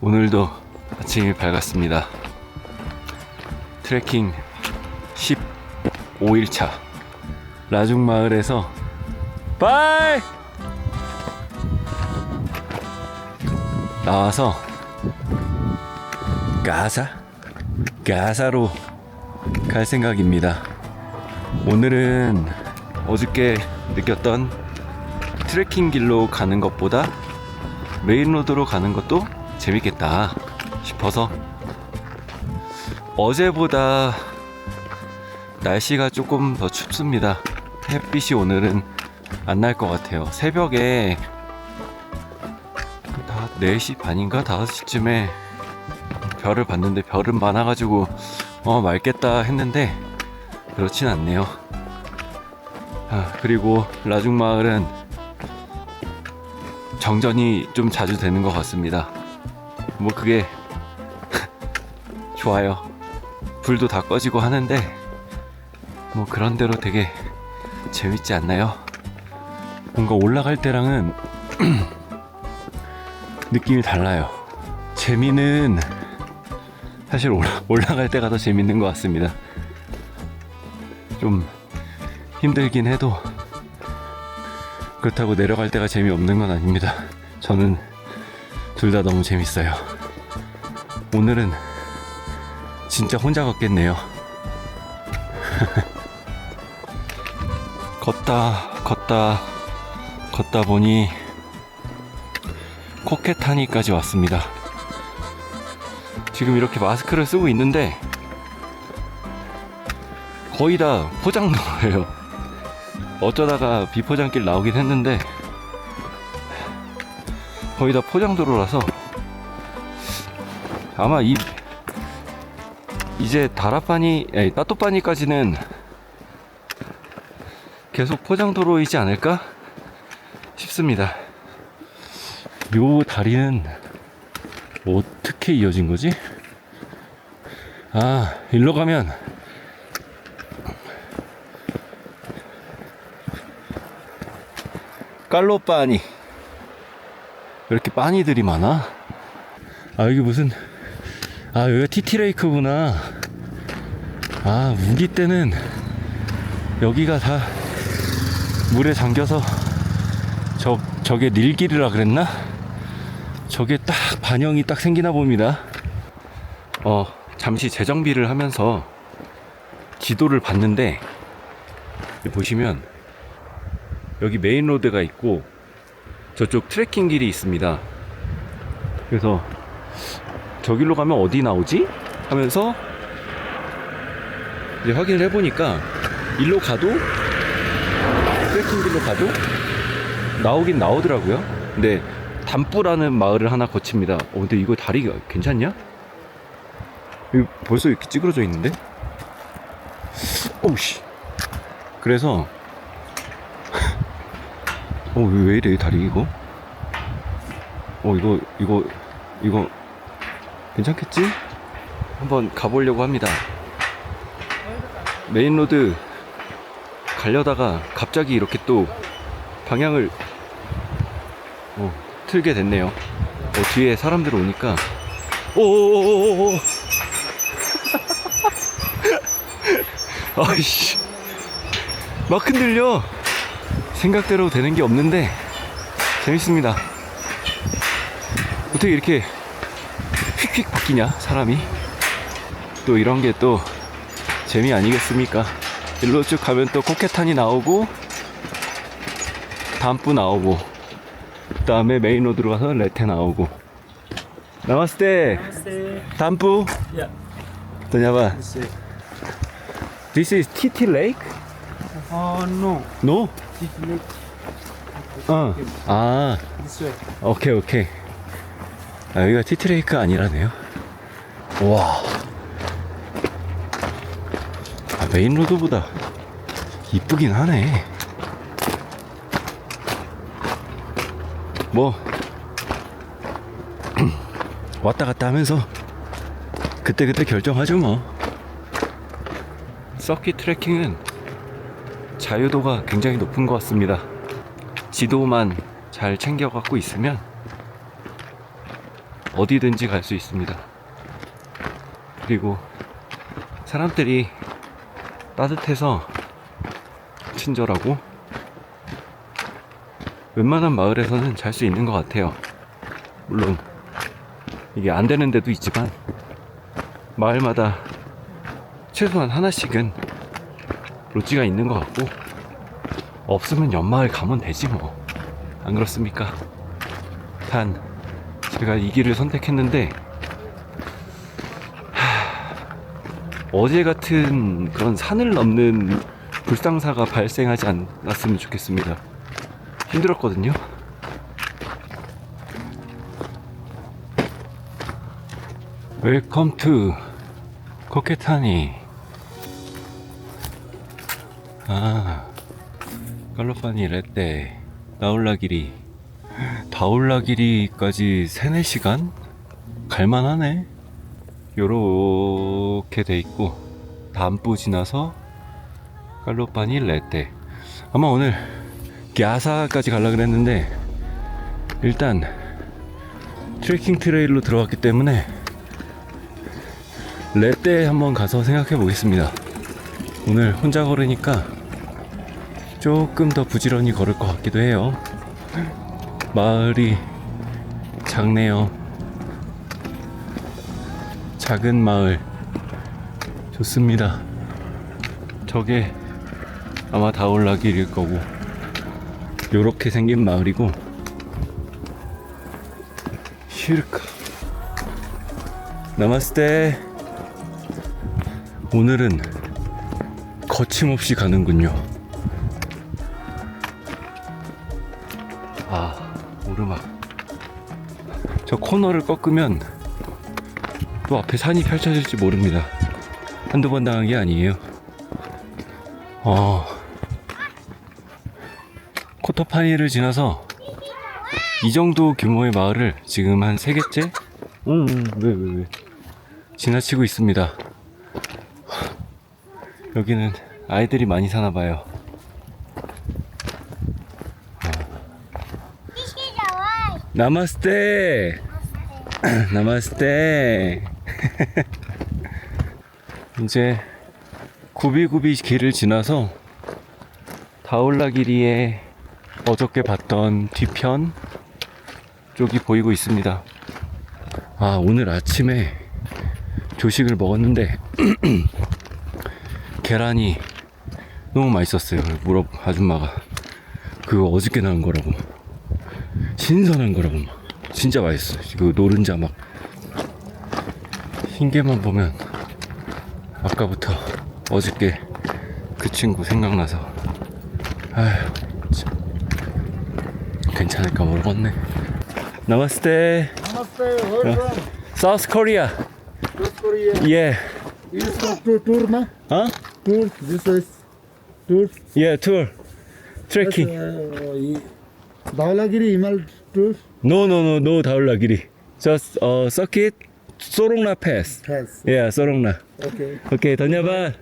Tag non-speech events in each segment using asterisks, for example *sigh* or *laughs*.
오늘도 아침이 밝았습니다. 트레킹 15일차 라중 마을에서 바이 나와서 가사 가사로 갈 생각입니다. 오늘은 어저께 느꼈던 트레킹 길로 가는 것보다 메인 로드로 가는 것도 재밌겠다 싶어서 어제보다 날씨가 조금 더 춥습니다. 햇빛이 오늘은 안 날 것 같아요. 새벽에 다 4시 반인가 5시쯤에 별을 봤는데 별은 많아가지고 어 맑겠다 했는데 그렇진 않네요. 아, 그리고 라중 마을은 정전이 좀 자주 되는 것 같습니다. 뭐 그게 좋아요. 불도 다 꺼지고 하는데 뭐 그런 대로 되게 재밌지 않나요? 뭔가 올라갈 때랑은 *clears throat* 느낌이 달라요. 재미는 사실 올라, 올라갈 때가 더 재밌는 것 같습니다. 좀 힘들긴 해도 그렇다고 내려갈 때가 재미없는 건 아닙니다. 저는 둘 다 너무 재밌어요. 오늘은 진짜 혼자 걷겠네요. *laughs* 걷다, 걷다, 걷다 보니 코케타니까지 왔습니다. 지금 이렇게 마스크를 쓰고 있는데 거의 다 포장도예요. *laughs* 어쩌다가 비포장길 나오긴 했는데 거의 다 포장도로라서 아마 이 이제 다라파니 따또파니까지는 계속 포장도로이지 않을까 싶습니다. 요 다리는 어떻게 이어진 거지? 아, 일로 가면 깔로빠니 왜 이렇게 빠니들이 많아? 아 여기 무슨 아 여기가 티티레이크구나 아 우기 때는 여기가 다 물에 잠겨서 저 저게 닐길이라 그랬나? 저게 딱 반영이 딱 생기나 봅니다. 어 잠시 재정비를 하면서 지도를 봤는데 여기 보시면 여기 메인 로드가 있고 저쪽 트레킹 길이 있습니다. 그래서 저 길로 가면 어디 나오지? 하면서 이제 확인을 해보니까 일로 가도 트레킹 길로 가도 나오긴 나오더라고요. 근데 담뿌라는 마을을 하나 거칩니다. 어, 근데 이거 다리가 괜찮냐? 이거 벌써 이렇게 찌그러져 있는데? 오우씨. 그래서 어, 왜, 왜 이래, 다리, 이거? 어, 이거, 이거, 이거, 괜찮겠지? 한번 가보려고 합니다. 메인로드 가려다가 갑자기 이렇게 또 방향을, 어, 틀게 됐네요. 어, 뒤에 사람들 오니까, 오오오오오! *laughs* 아이씨. 막 흔들려! 생각대로 되는 게 없는데 재밌습니다. 어떻게 이렇게 휙휙 바뀌냐 사람이 또 이런 게 또 재미 아니겠습니까? 일로 쭉 가면 또 코케탄이 나오고 담뿌 나오고 그 다음에 메인 로드로 가서 레테 나오고 Namaste. 담뿌 Yeah. 도냐바 This is, This is TT Lake? Uh, no. No? This lake. 어. 아 This way. 오케이 오케이 아 여기가 티트레이크 아니라네요 와 아, 메인 로드보다 이쁘긴 하네 뭐 *clears throat* 왔다 갔다 하면서 그때그때 결정하죠 뭐 서킷 트레킹은 자유도가 굉장히 높은 것 같습니다 지도만 잘 챙겨 갖고 있으면 어디든지 갈 수 있습니다. 그리고 사람들이 따뜻해서 친절하고 웬만한 마을에서는 잘 수 있는 것 같아요. 물론 이게 안 되는 데도 있지만 마을마다 최소한 하나씩은 로지가 있는 것 같고 없으면 연마을 가면 되지 뭐. 안 그렇습니까? 단 제가 이 길을 선택했는데 하, 어제 같은 그런 산을 넘는 불상사가 발생하지 않았으면 좋겠습니다. 힘들었거든요. 웰컴 투 코케타니 아 깔로파니 레떼 나올라길이 다올라길이까지 3, 4시간? 갈만하네. 요렇게 돼 있고 담부 지나서 깔로파니 레떼 아마 오늘 야사까지 가려고 그랬는데 일단 트레킹 트레일로 들어왔기 때문에 레떼 한번 가서 생각해 보겠습니다. 오늘 혼자 걸으니까 조금 더 부지런히 걸을 것 같기도 해요. 마을이 작네요. 작은 마을. 좋습니다. 저게 아마 다올라길일 거고, 요렇게 생긴 마을이고, 시르카. 나마스테. 오늘은 거침없이 가는군요. 오르막. 저 코너를 꺾으면 또 앞에 산이 펼쳐질지 모릅니다. 한두 번 당한 게 아니에요. 어, 코토파니를 지나서 이 정도 규모의 마을을 지금 한 세 개째? 응, 응, 왜, 왜, 왜. 지나치고 있습니다. 여기는 아이들이 많이 사나 봐요. 나마스테. *clears throat* 나마스테. *laughs* 이제 구비구비 길을 지나서 다올라기리에 어저께 봤던 뒤편 쪽이 보이고 있습니다. 아, 오늘 아침에 조식을 먹었는데 *clears throat* 계란이 너무 맛있었어요. 물어 아줌마가 그거 어저께 나온 거라고 신선한 거라고 막 진짜 맛있어. 그 노른자 막 흰개만 보면 아까부터 어저께 그 친구 생각나서 아휴 참. 괜찮을까 모르겠네. 나왔을 때 Namaste, where from? South Korea. South Korea. Yeah. You stop to tour, na? Huh? Tour. This is tour. Yeah, tour. Trekking. Uh, Dhaulagiri, Himal Tours? No, no, no, no Dhaulagiri. Just uh, circuit Sorongna Pass. Pass. Yeah, Sorongna. Okay. Okay, Dhanyabad.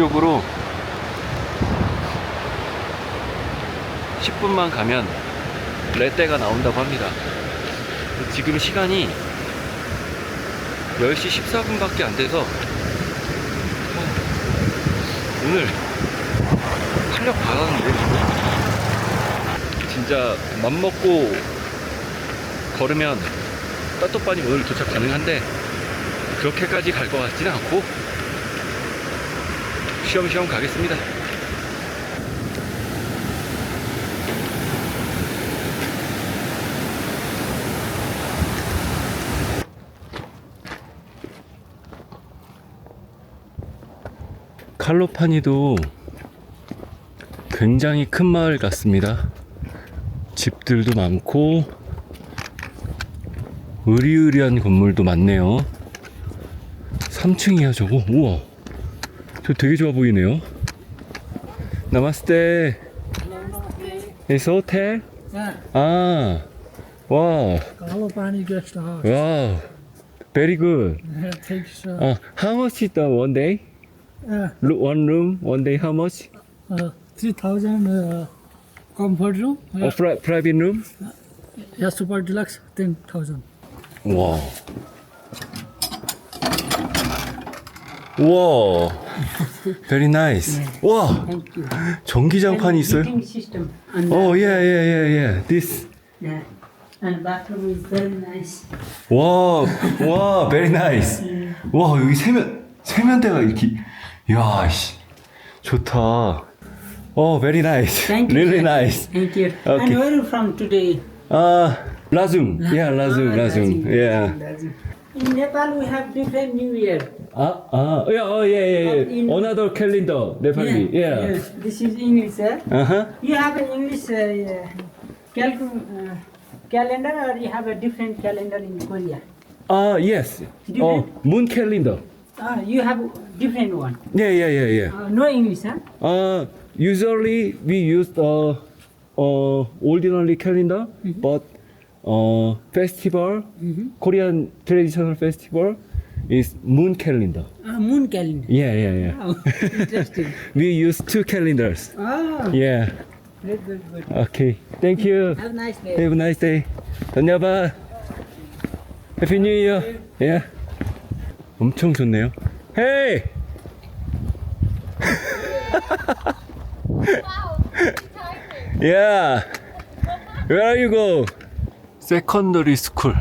이쪽으로 10분만 가면 레떼가 나온다고 합니다. 지금 시간이 10시 14분밖에 안 돼서 어, 오늘 탄력 받았는데 진짜 맘먹고 걸으면 따또빠니 오늘 도착 가능한데 그렇게까지 갈 것 같지는 않고 쉬엄쉬엄 가겠습니다. 칼로파니도 굉장히 큰 마을 같습니다. 집들도 많고 으리으리한 건물도 많네요. 3층이야 저거. 우와. 저 되게 좋아 보이네요. 나마스테. Hotel? Yeah, Ah, wow, Kalopani guest house. wow, very good. Yeah, takes uh, Uh, how much is the one day? Uh, Ro- One room, one day, how much? uh, 3000 uh, comfort room. A Uh, pri- private room? yeah, super deluxe 10000 와. 와. Very nice. 와. Thank you. 전기장판이 있어요? Heating system. And 어, 예, 예, 예, 예. This. yeah. And bathroom is very nice. 와, 와, very nice. 와, 여기 세면, 세면대가 이렇게. 이야, 씨. 좋다. 어, very nice. Thank you. Really sir. nice. Thank you. Okay. And where are you from today? 아, 라줌. Yeah, 라줌, Ah, 라줌. Lazim. Yeah. Lazim. In Nepal, we have different New Year. 아, 아, 야, 어, 예, 예, 예. In- Another calendar, 네팔리. Yeah. Yes. This is English, sir. Uh-huh. You have an English uh, uh, calcu- uh, calendar, or you have a different calendar in Korea? 아, yes. 어, moon calendar. Uh, you have different one. Yeah, yeah, yeah, yeah. Uh, no English, huh? Uh, usually we use the uh, ordinary calendar, but uh, festival, Korean traditional festival is moon calendar. Uh, moon calendar. Yeah, yeah, yeah. Wow, interesting. We use two calendars. Oh, Yeah. Good, good. Okay, Thank you. Have a nice day. Have a nice day. 다녀봐. Happy New Year. Yeah. 엄청 좋네요. Hey. yeah. Where are you go? 세컨더리 스쿨.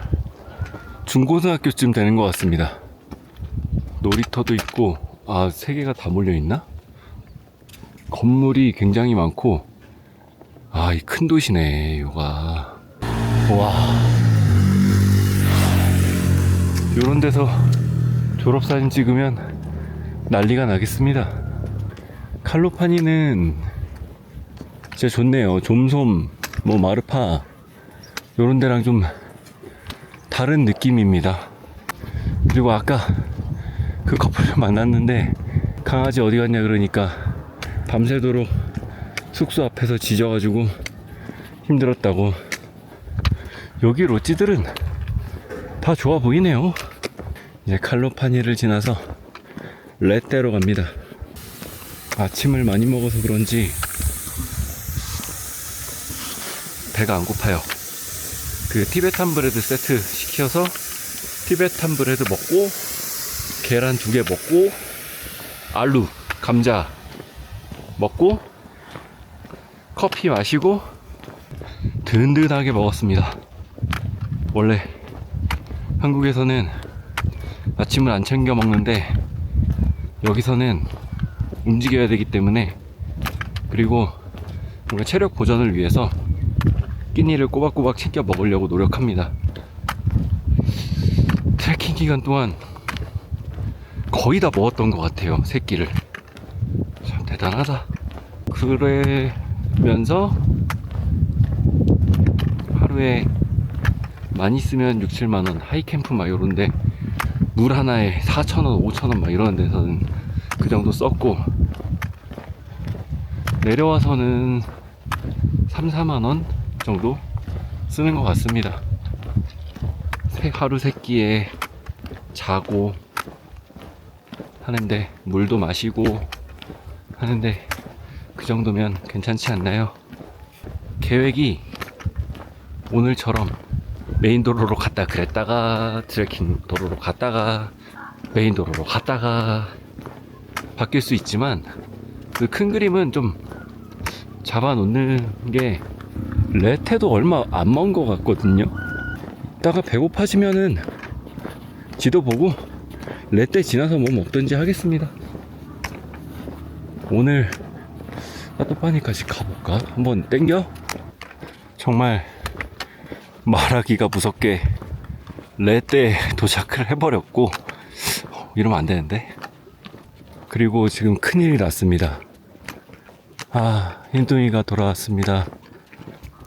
중고등학교쯤 되는 것 같습니다. 놀이터도 있고, 아, 세 개가 다 몰려 있나? 건물이 굉장히 많고, 아, 이 큰 도시네, 여가. 와. 요런 데서 졸업사진 찍으면 난리가 나겠습니다. 칼로파니는 진짜 좋네요. 좀솜, 뭐 마르파, 요런 데랑 좀 다른 느낌입니다. 그리고 아까 그 커플을 *laughs* 만났는데 강아지 어디 갔냐 그러니까 밤새도록 숙소 앞에서 지져가지고 힘들었다고. 여기 롯지들은 다 좋아 보이네요. 이제 칼로파니를 지나서 레떼로 갑니다. 아침을 많이 먹어서 그런지 배가 안 고파요. 그 티베탄 브레드 세트 시켜서 티베탄 브레드 먹고 계란 두 개 먹고 알루 감자 먹고 커피 마시고 든든하게 먹었습니다. 원래 한국에서는 아침을 안 챙겨 먹는데 여기서는 움직여야 되기 때문에 그리고 뭔가 체력 보전을 위해서 끼니를 꼬박꼬박 챙겨 먹으려고 노력합니다. 트레킹 기간 동안 거의 다 먹었던 것 같아요. 새끼를. 참 대단하다. 그러면서 하루에 많이 쓰면 6, 7만원 하이캠프 막 이런데 물 하나에 4천원, 5천원 막 이런 데서는 그 정도 썼고 내려와서는 3, 4만원 정도 쓰는 것 같습니다. 세- 하루 세 끼에 자고 하는데 물도 마시고 하는데 그 정도면 괜찮지 않나요? 계획이 오늘처럼 메인 도로로 갔다 그랬다가 트레킹 도로로 갔다가 메인 도로로 갔다가 바뀔 수 있지만 그 큰 그림은 좀 잡아 놓는 게 레테도 얼마 안 먼 것 같거든요. 이따가 배고파지면은 지도 보고 레테 지나서 뭐 먹든지 하겠습니다. 오늘 따뜻하니까지 가볼까? 한번 땡겨? 정말 말하기가 무섭게 레떼 도착을 해버렸고 어, 이러면 안 되는데 그리고 지금 큰일이 났습니다 아 흰둥이가 돌아왔습니다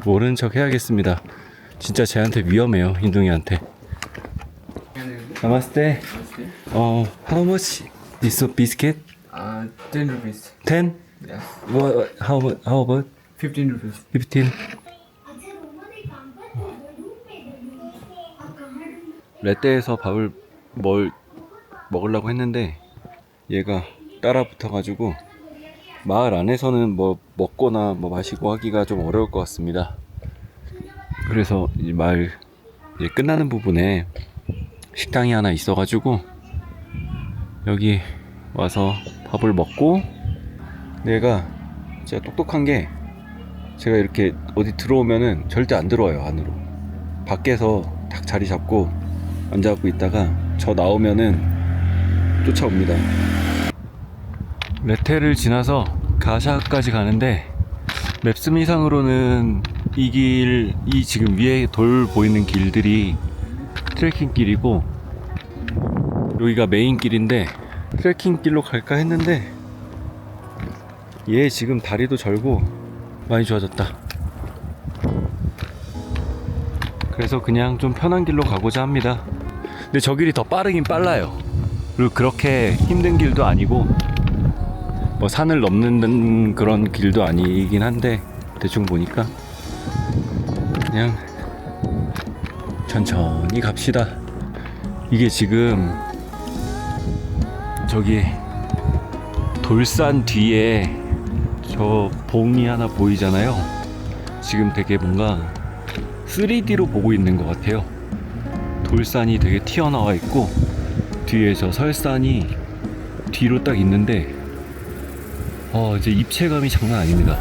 모른 척 해야겠습니다 진짜 쟤한테 위험해요 흰둥이한테 나마스테 어 how much this biscuit? Uh, 10 rupees. 10? Yes. What, how, how about 15 rupees. 15. 레떼에서 밥을 뭘 먹으려고 했는데 얘가 따라 붙어가지고 마을 안에서는 뭐 먹거나 뭐 마시고 하기가 좀 어려울 것 같습니다. 그래서 이 마을 끝나는 부분에 식당이 하나 있어가지고 여기 와서 밥을 먹고 얘가 진짜 똑똑한 게 제가 이렇게 어디 들어오면은 절대 안 들어와요 안으로 밖에서 딱 자리 잡고 앉아갖고 있다가 저 나오면은 쫓아옵니다 레테를 지나서 가샤까지 가는데 맵스미상으로는 이 길, 이 지금 위에 돌 보이는 길들이 트레킹 길이고 여기가 메인 길인데 트레킹 길로 갈까 했는데 얘 지금 다리도 절고 많이 좋아졌다. 그래서 그냥 좀 편한 길로 가고자 합니다. 근데 저 길이 더 빠르긴 빨라요. 그리고 그렇게 힘든 길도 아니고 뭐 산을 넘는 그런 길도 아니긴 한데 대충 보니까 그냥 천천히 갑시다. 이게 지금 저기 돌산 뒤에 저 봉이 하나 보이잖아요. 지금 되게 뭔가 3D로 보고 있는 것 같아요. 돌산이 되게 튀어나와 있고 뒤에 저 설산이 뒤로 딱 있는데 어 이제 입체감이 장난 아닙니다.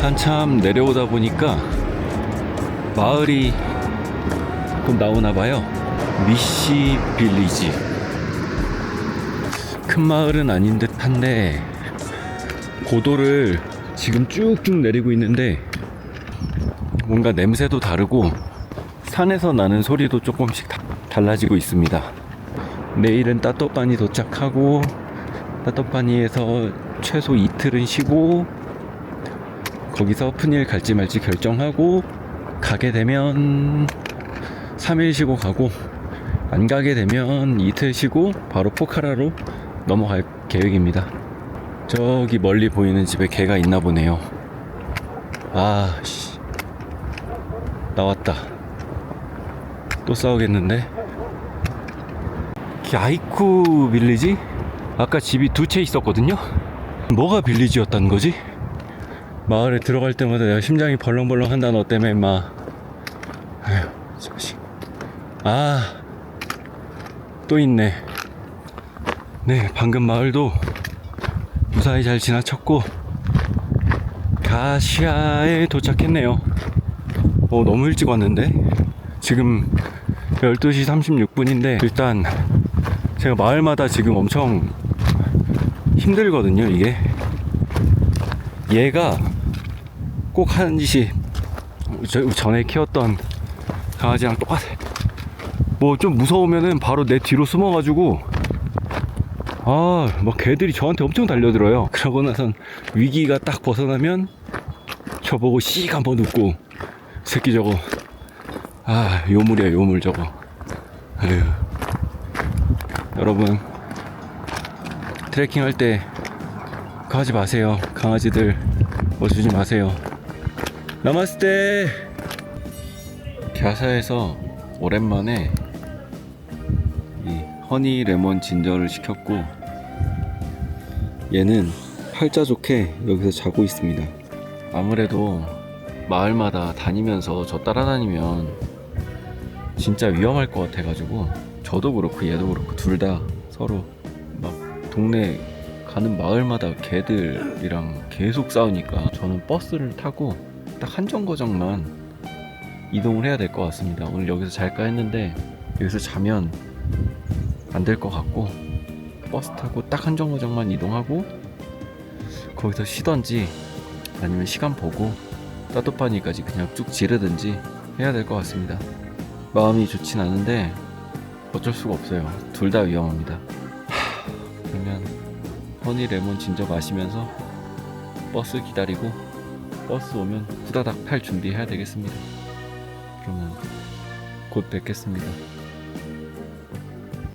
한참 내려오다 보니까 마을이 곧 나오나 봐요. 미시 빌리지. 큰 마을은 아닌 듯 한데 고도를 지금 쭉쭉 내리고 있는데 뭔가 냄새도 다르고 산에서 나는 소리도 조금씩 다- 달라지고 있습니다. 내일은 따또빠니 도착하고 따또빠니에서 최소 이틀은 쉬고 거기서 푸닐 갈지 말지 결정하고 가게 되면 3일 쉬고 가고 안 가게 되면 이틀 쉬고 바로 포카라로 넘어갈 계획입니다. 저기 멀리 보이는 집에 개가 있나 보네요. 아, 씨. 나왔다. 또 싸우겠는데? 아이쿠 빌리지? 아까 집이 두 채 있었거든요? 뭐가 빌리지였다는 거지? 마을에 들어갈 때마다 내가 심장이 벌렁벌렁 한다 너 때문에 막 아휴 아또 있네 네 방금 마을도 무사히 잘 지나쳤고 가시아에 도착했네요 어 너무 일찍 왔는데 지금 12시 36분인데 일단 제가 마을마다 지금 엄청 힘들거든요 이게 얘가 꼭 하는 짓이 저 전에 키웠던 강아지랑 똑같아. 뭐 좀 무서우면은 바로 내 뒤로 숨어가지고 아, 막 개들이 저한테 엄청 달려들어요. 그러고 나선 위기가 딱 벗어나면 저보고 씩 한번 웃고 새끼 저거 아 요물이야 요물 저거. 아유 여러분 트레킹 할 때 가지 마세요. 강아지들 뭐 주지 마세요. 나마스테. 갸사에서 오랜만에 이 허니 레몬 진저를 시켰고 얘는 팔자 좋게 여기서 자고 있습니다. 아무래도 마을마다 다니면서 저 따라다니면 진짜 위험할 것 같아가지고 저도 그렇고 얘도 그렇고 둘 다 서로 막 동네 가는 마을마다 개들이랑 계속 싸우니까 저는 버스를 타고 딱 한 정거장만 이동을 해야 될 것 같습니다. 오늘 여기서 잘까 했는데 여기서 자면 안 될 것 같고 버스 타고 딱 한 정거장만 이동하고 거기서 쉬던지 아니면 시간 보고 따뜻하니까지 그냥 쭉 지르든지 해야 될 것 같습니다. 마음이 좋진 않은데 어쩔 수가 없어요. 둘 다 위험합니다. 하, 그러면 허니 레몬 진저 마시면서 버스 기다리고 버스 오면 후다닥 탈 준비해야 되겠습니다. 그러면 곧 뵙겠습니다.